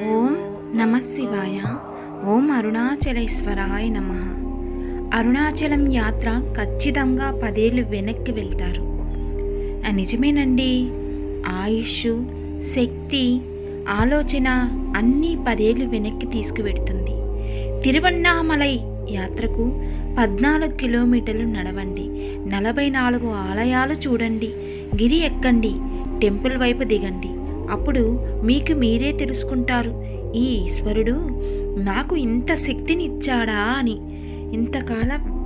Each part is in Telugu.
ఓం నమ శివాయ. ఓం అరుణాచలేశ్వరాయ నమ. అరుణాచలం యాత్ర ఖచ్చితంగా పదేళ్ళు వెనక్కి వెళ్తారు. నిజమేనండి? ఆయుష్ శక్తి ఆలోచన అన్నీ పదేళ్ళు వెనక్కి తీసుకువెడుతుంది. తిరువన్నామలై యాత్రకు పద్నాలుగు కిలోమీటర్లు నడవండి. నలభై నాలుగు ఆలయాలు చూడండి. గిరి ఎక్కండి. టెంపుల్ వైపు దిగండి. అప్పుడు మీకు మీరే తెలుసుకుంటారు. ఈ ఈశ్వరుడు నాకు ఇంత శక్తిని ఇచ్చాడా అని. ఇంతకాలం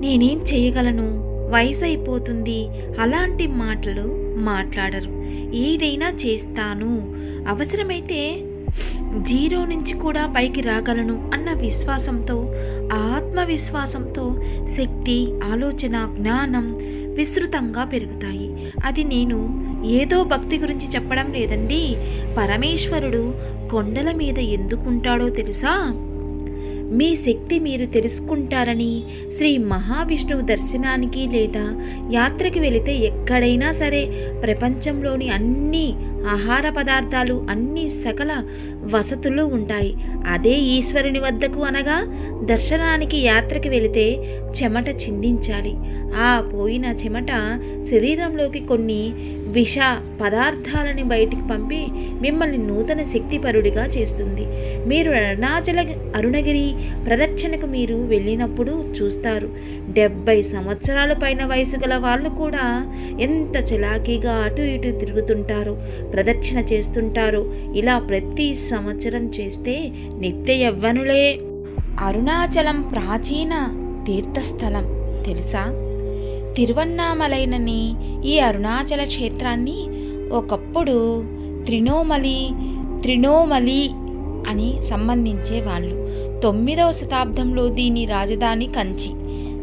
నేనేం చేయగలను? వయసు అయిపోతుంది అలాంటి మాటలు మాట్లాడరు. ఏదైనా చేస్తాను. అవసరమైతే జీరో నుంచి కూడా పైకి రాగలను అన్న విశ్వాసంతో ఆత్మవిశ్వాసంతో శక్తి ఆలోచన జ్ఞానం విస్తృతంగా పెరుగుతాయి. అది నేను ఏదో భక్తి గురించి చెప్పడం లేదండి. పరమేశ్వరుడు కొండల మీద ఎందుకుంటాడో తెలుసా? మీ శక్తి మీరు తెలుసుకుంటారని శ్రీ మహావిష్ణువు దర్శనానికి లేదా యాత్రకి వెళితే ఎక్కడైనా సరే ప్రపంచంలోని అన్ని ఆహార పదార్థాలు అన్ని సకల వసతులు ఉంటాయి. అదే ఈశ్వరుని వద్దకు అనగా దర్శనానికి యాత్రకి వెళితే చెమట చిందించాలి. ఆ పోయిన చెమట శరీరంలోకి కొన్ని విష పదార్థాలని బయటికి పంపి మిమ్మల్ని నూతన శక్తిపరుడిగా చేస్తుంది. మీరు అరుణాచల అరుణగిరి ప్రదక్షిణకు మీరు వెళ్ళినప్పుడు చూస్తారు. డెబ్బై సంవత్సరాల పైన వయసు గల వాళ్ళు కూడా ఎంత చలాకీగా అటు ఇటు తిరుగుతుంటారు ప్రదక్షిణ చేస్తుంటారు. ఇలా ప్రతి సంవత్సరం చేస్తే నిత్య యవ్వనులే. అరుణాచలం ప్రాచీన తీర్థస్థలం తెలుసా? తిరువన్నామలైనని ఈ అరుణాచల క్షేత్రాన్ని ఒకప్పుడు త్రినోమలి త్రినోమలి అని సంబంధించే వాళ్ళు. తొమ్మిదవ శతాబ్దంలో దీని రాజధాని కంచి.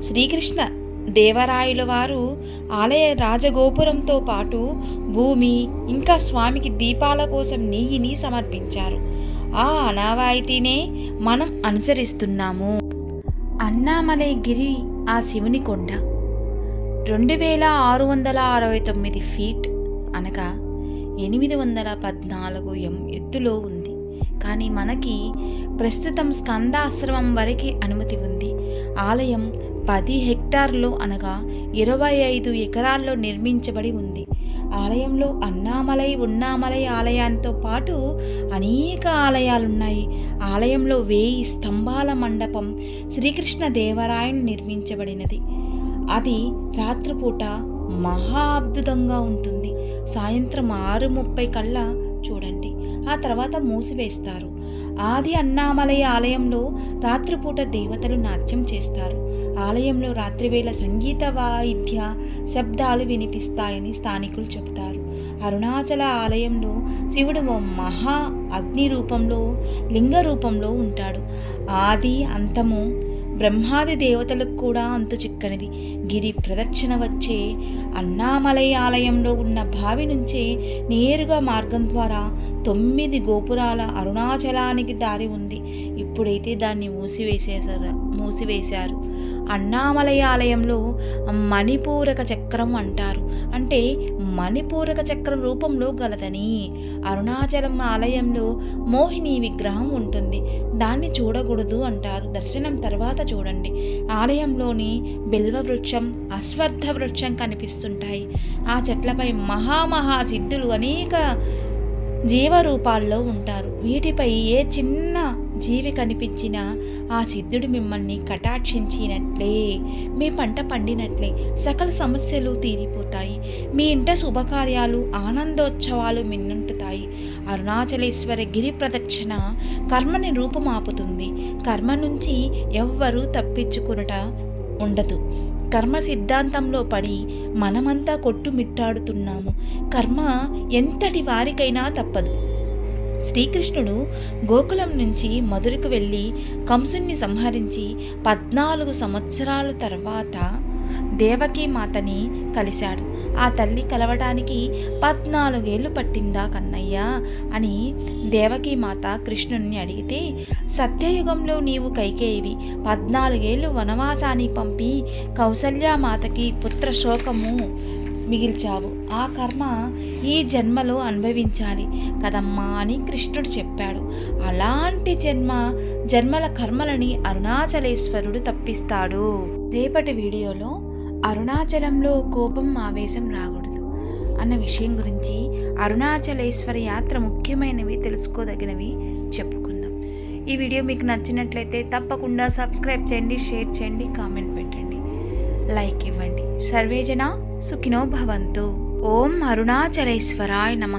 శ్రీకృష్ణ దేవరాయల వారు ఆలయ రాజగోపురంతో పాటు భూమి ఇంకా స్వామికి దీపాల కోసం నెయ్యిని సమర్పించారు. ఆ అనావాయితీనే మనం అనుసరిస్తున్నాము. అన్నామలై గిరి ఆ శివుని కొండ. రెండు వేల ఆరు వందల అరవై తొమ్మిది ఫీట్ అనగా ఎనిమిది వందల పద్నాలుగు ఎం ఎత్తులో ఉంది. కానీ మనకి ప్రస్తుతం స్కందాశ్రమం వరకు అనుమతి ఉంది. ఆలయం పది హెక్టార్లు అనగా ఇరవై ఐదు ఎకరాల్లో నిర్మించబడి ఉంది. ఆలయంలో అన్నామలై ఉన్నామలై ఆలయంతో పాటు అనేక ఆలయాలున్నాయి. ఆలయంలో వేయి స్తంభాల మండపం శ్రీకృష్ణ దేవరాయన్ నిర్మించబడినది. అది రాత్రిపూట మహా అద్భుతంగా ఉంటుంది. సాయంత్రం ఆరు ముప్పై కల్లా చూడండి. ఆ తర్వాత మూసివేస్తారు. ఆది అన్నామలయ ఆలయంలో రాత్రిపూట దేవతలు నాట్యం చేస్తారు. ఆలయంలో రాత్రివేళ సంగీత వాయిద్య శబ్దాలు వినిపిస్తాయని స్థానికులు చెబుతారు. అరుణాచల ఆలయంలో శివుడు ఓ మహా అగ్ని రూపంలో లింగ రూపంలో ఉంటాడు. ఆది అంతము బ్రహ్మాది దేవతలకు కూడా అంతు చిక్కనిది. గిరి ప్రదక్షిణ వచ్చే అన్నామలై ఆలయంలో ఉన్న బావి నుంచే నేరుగా మార్గం ద్వారా తొమ్మిది గోపురాల అరుణాచలానికి దారి ఉంది. ఇప్పుడైతే దాన్ని మూసివేసేసారు మూసివేశారు. అన్నామలై ఆలయంలో మణిపూరక చక్రం అంటారు. అంటే మణిపూరక చక్రం రూపంలో గలదని. అరుణాచలం ఆలయంలో మోహిని విగ్రహం ఉంటుంది. దాన్ని చూడకూడదు అంటారు. దర్శనం తర్వాత చూడండి. ఆలయంలోని బిల్వ వృక్షం అశ్వర్థ వృక్షం కనిపిస్తుంటాయి. ఆ చెట్లపై మహామహా సిద్ధులు అనేక జీవరూపాల్లో ఉంటారు. వీటిపై ఏ చిన్న జీవి కనిపించిన ఆ సిద్ధుడు మిమ్మల్ని కటాక్షించినట్లే. మీ పంట పండినట్లే. సకల సమస్యలు తీరిపోతాయి. మీ ఇంట శుభకార్యాలు ఆనందోత్సవాలు మిన్నుంటుతాయి. అరుణాచలేశ్వర గిరి ప్రదక్షిణ కర్మని రూపుమాపుతుంది. కర్మ నుంచి ఎవ్వరూ తప్పించుకునుట ఉండదు. కర్మ సిద్ధాంతంలో పడి మనమంతా కొట్టుమిట్టాడుతున్నాము. కర్మ ఎంతటి వారికైనా తప్పదు. శ్రీకృష్ణుడు గోకులం నుంచి మధురకు వెళ్ళి కంసుణ్ణి సంహరించి పద్నాలుగు సంవత్సరాల తర్వాత దేవకీ మాతని కలిశాడు. ఆ తల్లి కలవడానికి పద్నాలుగేళ్ళు పట్టిందా కన్నయ్య? అని దేవకీ మాత కృష్ణుణ్ణి అడిగితే సత్యయుగంలో నీవు కైకేయివి. పద్నాలుగేళ్ళు వనవాసాన్ని పంపి కౌసల్యామాతకి పుత్ర శోకము మిగిల్చావు. ఆ కర్మ ఈ జన్మలో అనుభవించాలి కదమ్మా అని కృష్ణుడు చెప్పాడు. అలాంటి జన్మ జన్మల కర్మలని అరుణాచలేశ్వరుడు తప్పిస్తాడు. రేపటి వీడియోలో అరుణాచలంలో కోపం ఆవేశం రాకూడదు అన్న విషయం గురించి అరుణాచలేశ్వర యాత్ర ముఖ్యమైనవి తెలుసుకోదగినవి చెప్పుకుందాం. ఈ వీడియో మీకు నచ్చినట్లయితే తప్పకుండా సబ్స్క్రైబ్ చేయండి షేర్ చేయండి కామెంట్ పెట్టండి. లైక్ ఇవ్వండి. సర్వేజన సుఖినో భవంతు. ఓం అరుణాచలేశ్వరాయ నమ.